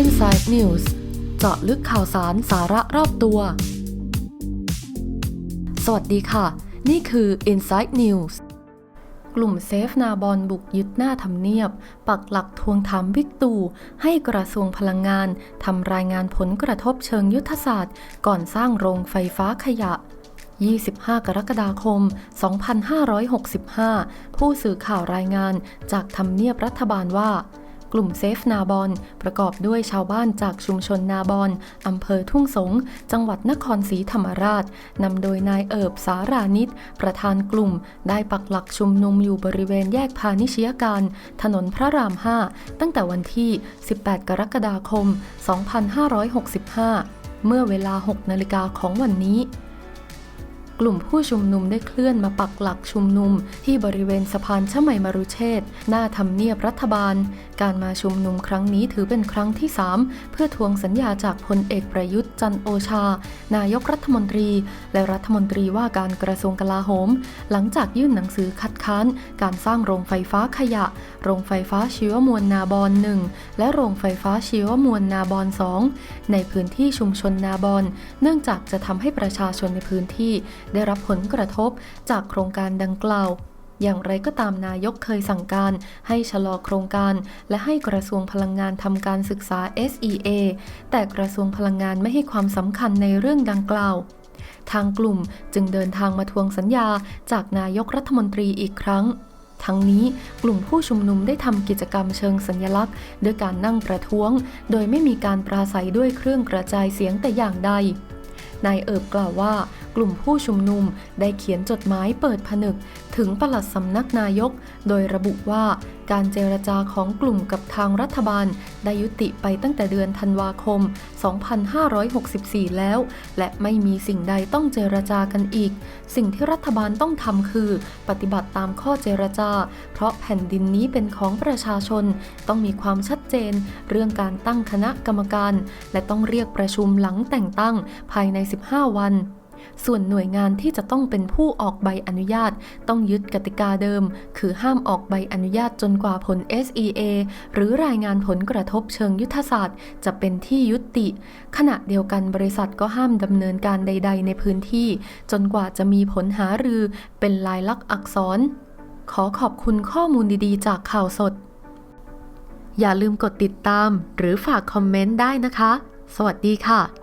Inside News เจาะลึกข่าวสารสาระรอบตัว สวัสดีค่ะ นี่คือ Inside News กลุ่มเซฟนาบอลบุกยึดหน้าทำเนียบ ปักหลักทวงถามบิ๊กตู่ให้กระทรวงพลังงานทำรายงานผลกระทบเชิงยุทธศาสตร์ ก่อนสร้างโรงไฟฟ้าขยะ 25 กรกฎาคม 2565 ผู้สื่อข่าวรายงานจากทำเนียบรัฐบาลว่ากลุ่มเซฟนาบอนประกอบด้วยชาวบ้านจากชุมชนนาบอนอำเภอทุ่งสง จังหวัดนครศรีธรรมราช นำโดยนายเอิบสารานิต ประธานกลุ่ม ได้ปักหลักชุมนุมอยู่บริเวณแยกพาณิชยการ ถนนพระราม 5 ตั้งแต่วันที่ 18 กรกฎาคม 2565 เมื่อเวลา 6 นาฬิกาของวันนี้ กลุ่มผู้ชุมนุมได้เคลื่อนมาปักหลักชุมนุม ที่บริเวณสะพานชมัยมรุเชษหน้าทำเนียบรัฐบาล การมาชุมนุมครั้งนี้ถือเป็นครั้งที่ 3 เพื่อทวงสัญญาจากพลเอกประยุทธ์จันโอชา นายกรัฐมนตรี และรัฐมนตรีว่าการกระทรวงกลาโหม หลังจากยื่นหนังสือคัดค้าน การสร้างโรงไฟฟ้าขยะ โรงไฟฟ้าชีวมวลนาบอนหนึ่งและโรงไฟฟ้าชีวมวลนาบอนสองในพื้นที่ชุมชนนาบอน เนื่องจากจะทำให้ประชาชนในพื้นที่ได้รับผลกระทบจากโครงการดังกล่าว อย่างไรก็ตามนายกเคยสั่งการให้ชะลอโครงการ และให้กระทรวงพลังงานทำการศึกษา SEA แต่กระทรวงพลังงานไม่ให้ความสำคัญในเรื่องดังกล่าวทางกลุ่มจึงเดินทางมาทวงสัญญาจากนายกรัฐมนตรีอีกครั้ง ทั้งนี้กลุ่มผู้ชุมนุมได้ทำกิจกรรมเชิงสัญลักษณ์ ด้วยการนั่งประท้วง โดยไม่มีการปราศัยด้วยเครื่องกระจายเสียงแต่อย่างใด นายเอิบกล่าวว่า กลุ่มผู้ชุมนุมได้เขียนจดหมายเปิดผนึก ถึงปลัดสำนักนายก โดยระบุว่าการเจรจาของกลุ่มกับทางรัฐบาล ได้ยุติไปตั้งแต่เดือนธันวาคม 2564 แล้ว และไม่มีสิ่งใดต้องเจรจากันอีก สิ่งที่รัฐบาลต้องทำคือ ปฏิบัติตามข้อเจรจา เพราะแผ่นดินนี้เป็นของประชาชน ต้องมีความชัดเจน เรื่องการตั้งคณะกรรมการ และต้องเรียกประชุมหลังแต่งตั้งภายใน 15 วัน ส่วนหน่วยงานที่จะต้องเป็นผู้ออกใบอนุญาต ต้องยึดกติกาเดิม คือห้ามออกใบอนุญาตจนกว่าผล SEA หรือรายงานผลกระทบเชิงยุทธศาสตร์ จะเป็นที่ยุติ ขณะเดียวกันบริษัทก็ห้ามดำเนินการใด ๆ ในพื้นที่ จนกว่าจะมีผลหารือ เป็นลายลักษณ์อักษร ขอขอบคุณข้อมูลดีๆ จากข่าวสด อย่าลืมกดติดตาม หรือฝากคอมเมนต์ได้นะคะ สวัสดีค่ะ